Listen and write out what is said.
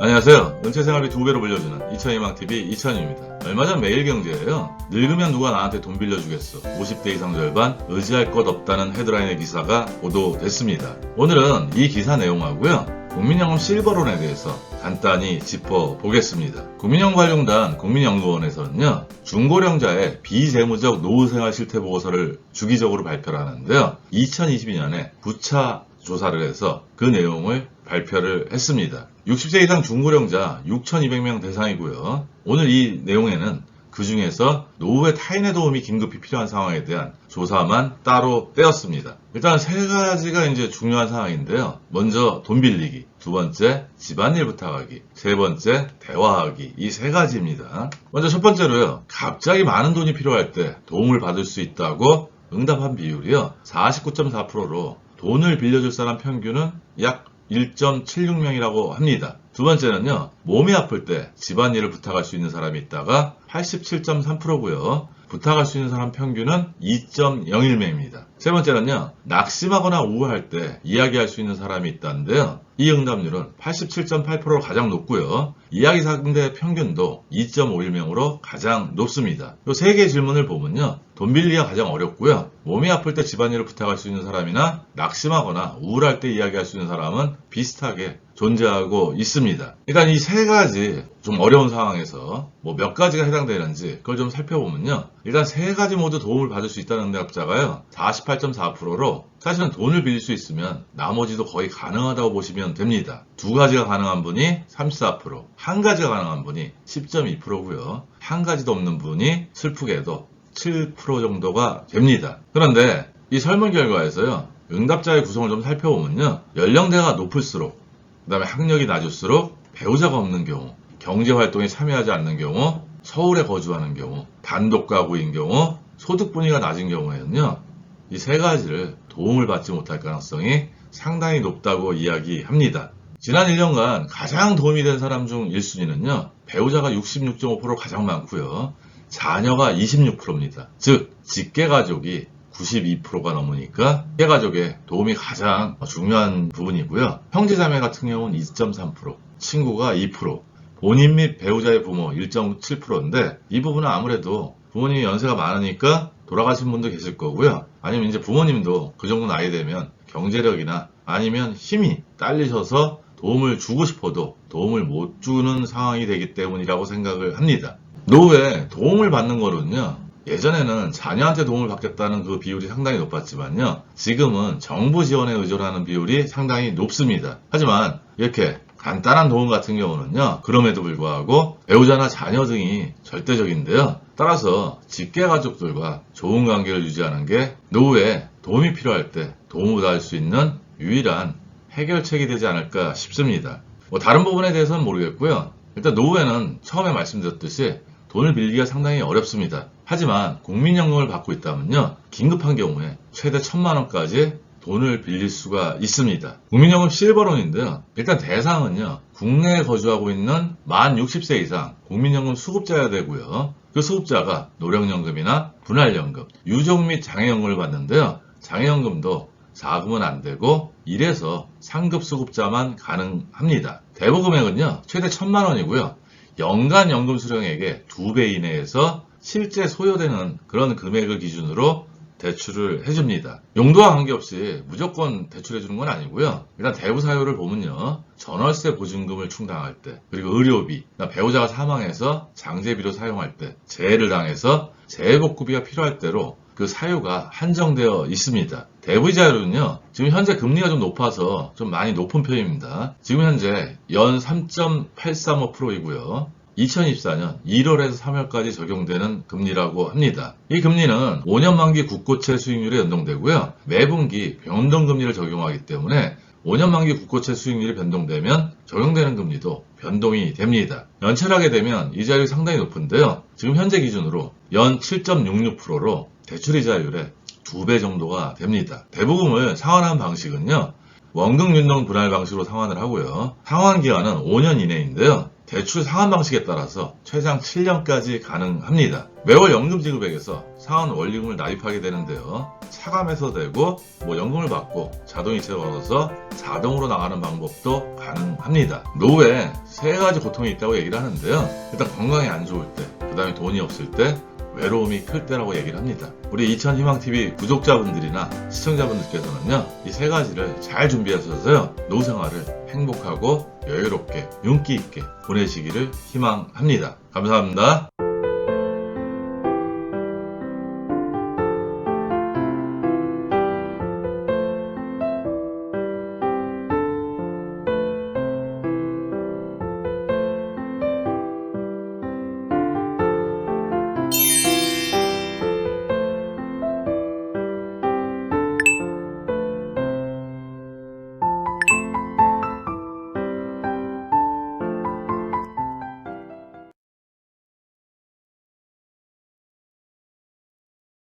안녕하세요. 은퇴 생활비 두 배로 불려주는 20희망TV 이천입니다. 얼마 전 매일경제에요. 늙으면 누가 나한테 돈 빌려주겠어. 50대 이상 절반 의지할 것 없다는 헤드라인의 기사가 보도됐습니다. 오늘은 이 기사 내용하고요. 국민연금 실버론에 대해서 간단히 짚어보겠습니다. 국민연금관리공단 국민연구원에서는요, 중고령자의 비재무적 노후생활 실태보고서를 주기적으로 발표를 하는데요. 2022년에 9차 조사를 해서 그 내용을 발표를 했습니다. 60세 이상 중고령자 6,200명 대상이고요. 오늘 이 내용에는 그 중에서 노후의 타인의 도움이 긴급히 필요한 상황에 대한 조사만 따로 떼었습니다. 일단 세 가지가 이제 중요한 상황인데요. 먼저 돈 빌리기, 두 번째 집안일 부탁하기, 세 번째 대화하기 이 세 가지입니다. 먼저 첫 번째로요. 갑자기 많은 돈이 필요할 때 도움을 받을 수 있다고 응답한 비율이요. 49.4%로 돈을 빌려줄 사람 평균은 약 1.76명이라고 합니다. 두 번째는요, 몸이 아플 때 집안일을 부탁할 수 있는 사람이 있다가 87.3%고요. 부탁할 수 있는 사람 평균은 2.01명입니다. 세 번째는요, 낙심하거나 우울할 때 이야기할 수 있는 사람이 있다는데요. 이 응답률은 87.8%로 가장 높고요. 이야기 상대 평균도 2.51명으로 가장 높습니다. 이 세 개의 질문을 보면요. 돈 빌리기가 가장 어렵고요. 몸이 아플 때 집안일을 부탁할 수 있는 사람이나 낙심하거나 우울할 때 이야기할 수 있는 사람은 비슷하게 존재하고 있습니다. 일단 이세 가지 좀 어려운 상황에서 뭐 몇 가지가 해당되는지 그걸 좀 살펴보면요. 일단 세 가지 모두 도움을 받을 수 있다는 응답자가요. 48.4%로 사실은 돈을 빌릴 수 있으면 나머지도 거의 가능하다고 보시면 됩니다. 두 가지가 가능한 분이 34%, 한 가지가 가능한 분이 10.2%고요. 한 가지도 없는 분이 슬프게도 7% 정도가 됩니다. 그런데 이 설문 결과에서요. 응답자의 구성을 좀 살펴보면요. 연령대가 높을수록 그 다음에 학력이 낮을수록 배우자가 없는 경우, 경제 활동에 참여하지 않는 경우, 서울에 거주하는 경우, 단독 가구인 경우, 소득 분위가 낮은 경우에는요, 이 세 가지를 도움을 받지 못할 가능성이 상당히 높다고 이야기합니다. 지난 1년간 가장 도움이 된 사람 중 1순위는요, 배우자가 66.5% 가장 많고요, 자녀가 26%입니다. 즉, 직계가족이 92%가 넘으니까 해가족의 도움이 가장 중요한 부분이고요. 형제자매 같은 경우는 2.3%, 친구가 2%, 본인 및 배우자의 부모 1.7%인데 이 부분은 아무래도 부모님이 연세가 많으니까 돌아가신 분도 계실 거고요. 아니면 이제 부모님도 그 정도 나이 되면 경제력이나 아니면 힘이 딸리셔서 도움을 주고 싶어도 도움을 못 주는 상황이 되기 때문이라고 생각을 합니다. 노후에 도움을 받는 거는요. 예전에는 자녀한테 도움을 받겠다는 그 비율이 상당히 높았지만요. 지금은 정부 지원에 의존하는 비율이 상당히 높습니다. 하지만 이렇게 간단한 도움 같은 경우는요. 그럼에도 불구하고 배우자나 자녀 등이 절대적인데요. 따라서 직계 가족들과 좋은 관계를 유지하는 게 노후에 도움이 필요할 때 도움을 받을 수 있는 유일한 해결책이 되지 않을까 싶습니다. 뭐 다른 부분에 대해서는 모르겠고요. 일단 노후에는 처음에 말씀드렸듯이 돈을 빌리기가 상당히 어렵습니다. 하지만 국민연금을 받고 있다면요. 긴급한 경우에 최대 천만 원까지 돈을 빌릴 수가 있습니다. 국민연금 실버론인데요. 일단 대상은요. 국내에 거주하고 있는 만 60세 이상 국민연금 수급자여야 되고요. 그 수급자가 노령연금이나 분할연금, 유족 및 장애연금을 받는데요. 장애연금도 4금은 안 되고 1에서 상급 수급자만 가능합니다. 대부 금액은요. 최대 천만 원이고요. 연간 연금 수령액의 2배 이내에서 실제 소요되는 그런 금액을 기준으로 대출을 해줍니다. 용도와 관계없이 무조건 대출해주는 건 아니고요. 일단 대부 사유를 보면요. 전월세 보증금을 충당할 때, 그리고 의료비, 배우자가 사망해서 장제비로 사용할 때, 재해를 당해서 재해복구비가 필요할 때로 그 사유가 한정되어 있습니다. 대부이자율은요, 지금 현재 금리가 좀 높아서 좀 많이 높은 편입니다. 지금 현재 연 3.835%이고요. 2024년 1월에서 3월까지 적용되는 금리라고 합니다. 이 금리는 5년 만기 국고채 수익률에 연동되고요. 매분기 변동금리를 적용하기 때문에 5년 만기 국고채 수익률이 변동되면 적용되는 금리도 변동이 됩니다. 연체하게 되면 이자율이 상당히 높은데요. 지금 현재 기준으로 연 7.66%로 대출이자율의 2배 정도가 됩니다. 대부분을 상환하는 방식은요. 원금 윤동 분할 방식으로 상환을 하고요. 상환 기간은 5년 이내인데요. 대출 상환 방식에 따라서 최장 7년까지 가능합니다. 매월 연금 지급액에서 상환 원리금을 납입하게 되는데요. 차감해서 되고 뭐 연금을 받고 자동이체를 걸어서 자동으로 나가는 방법도 가능합니다. 노후에 세 가지 고통이 있다고 얘기를 하는데요. 일단 건강이 안 좋을 때, 그 다음에 돈이 없을 때, 외로움이 클 때라고 얘기를 합니다. 우리 이천 희망TV 구독자분들이나 시청자분들께서는요, 이 세 가지를 잘 준비하셔서요, 노후 생활을 행복하고 여유롭게, 윤기 있게 보내시기를 희망합니다. 감사합니다.